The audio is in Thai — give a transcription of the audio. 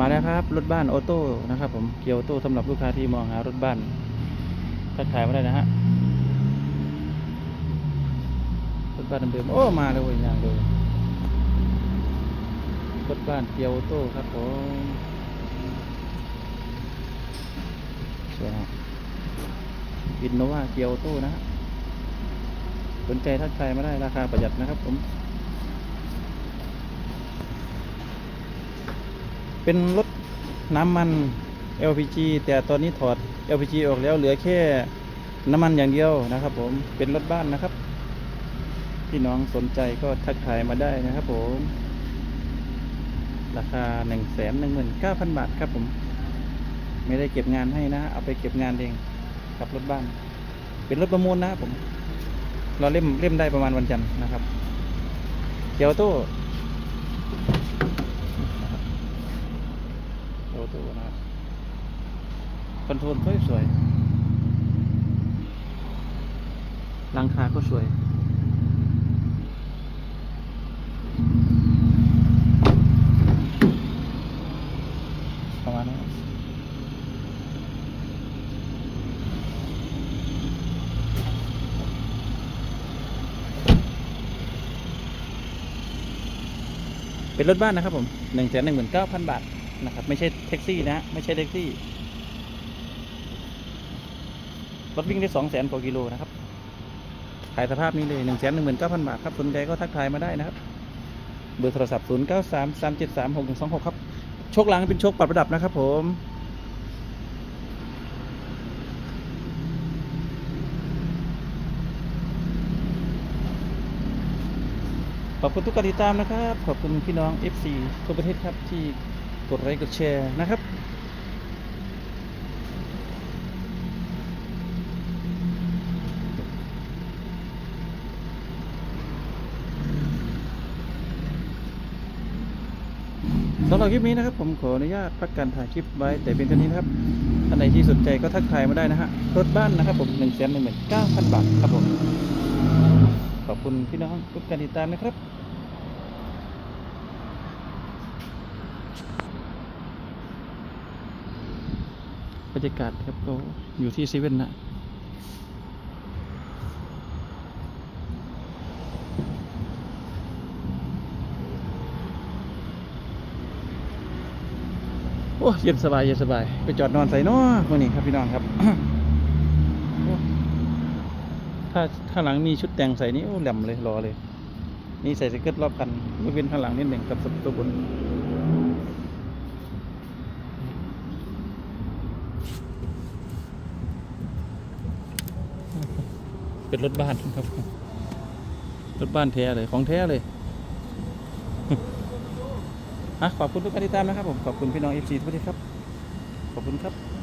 มาแล้วครับ รถบ้านออโต้นะครับ ผมเกียวโต้สำหรับลูกค้าที่มองหารถบ้านทักทายมาได้นะฮะรถบ้านเดิมโอ้มาเลยเว้ยอย่างเดียวรถบ้านเกียวโต้ครับผมสวยฮะอินโนวาเกียวโต้นะฮะสนใจทักทายมาได้ราคาประหยัดนะครับผม เป็นรถน้ำมัน LPG แต่ตอนนี้ถอด LPG ออกแล้วเหลือแค่น้ำมันอย่างเดียวนะครับ ผมเป็นรถบ้านนะครับ พี่น้องสนใจก็ทักทายมาได้นะครับ ผม ราคา 1 1 9 0 0 0 บาทครับผม ไม่ได้เก็บงานให้นะ เอาไปเก็บงานเองกับรถบ้าน เป็นรถประมูลนะผม เราเล่มเล่มได้ประมาณวันจันทร์นะครับเกียวโต้ โอ้ตัวนะครับคอนโทรลก็สวยหลังคาก็สวยประมาณนี้เป็นรถบ้านนะครับผมหนึ่งแสนหนึ่งหมื่นเก้าพันบาท นะครับ ไม่ใช่แท็กซี่นะฮะไม่ใช่แท็กซี่รถวิ่งได้สองแสนกว่ากิโลนะครับขายสภาพนี้เลยหนึ่งแสนหนึ่งหมื่นเก้าพันบาทครับสนใจก็ทักทายมาได้นะครับ เบอร์โทรศัพท์ศูนย์เก้าสามสามเจ็ดสามหกหนึ่งสองหกครับโชคหลังเป็นโชคปรับระดับนะครับผมขอบคุณทุกการติดตามนะครับ ขอบคุณพี่น้อง FC ทั่วประเทศครับที่ กดไลค์กดแชร์นะครับสำหรับคลิปนี้นะครับผมขออนุญาตพักการถ่ายคลิปไว้แต่เป็นเท่านี้นะครับท่านใดที่สนใจก็ทักทายมาได้นะฮะรถบ้านนะครับผม1นึ่งแสนหนึ่งหมื่นเก้าพันบาทครับผม ขอบคุณพี่น้องทุกการติดตามนะครับ บรรยากาศครับก็อยู่ที่เซเว่นนะโอ้เย็นสบายเย็นสบาย ไปจอดนอนใส่น้อวันนี้ครับพี่น้องครับ ถ้าข้างหลังมีชุดแต่งใส่นี่โอ้แหลมเลยรอเลย นี่ใส่สเกิร์ตรอบกันยกเว้นข้างหลังนิดหนึ่งกับตัวบน เป็นรถบ้านครับ รถบ้านแท้เลยของแท้เลยอะขอบคุณทุกการติดตามนะครับผม ขอบคุณพี่น้องเอฟซีทุกท่านครับ ขอบคุณครับ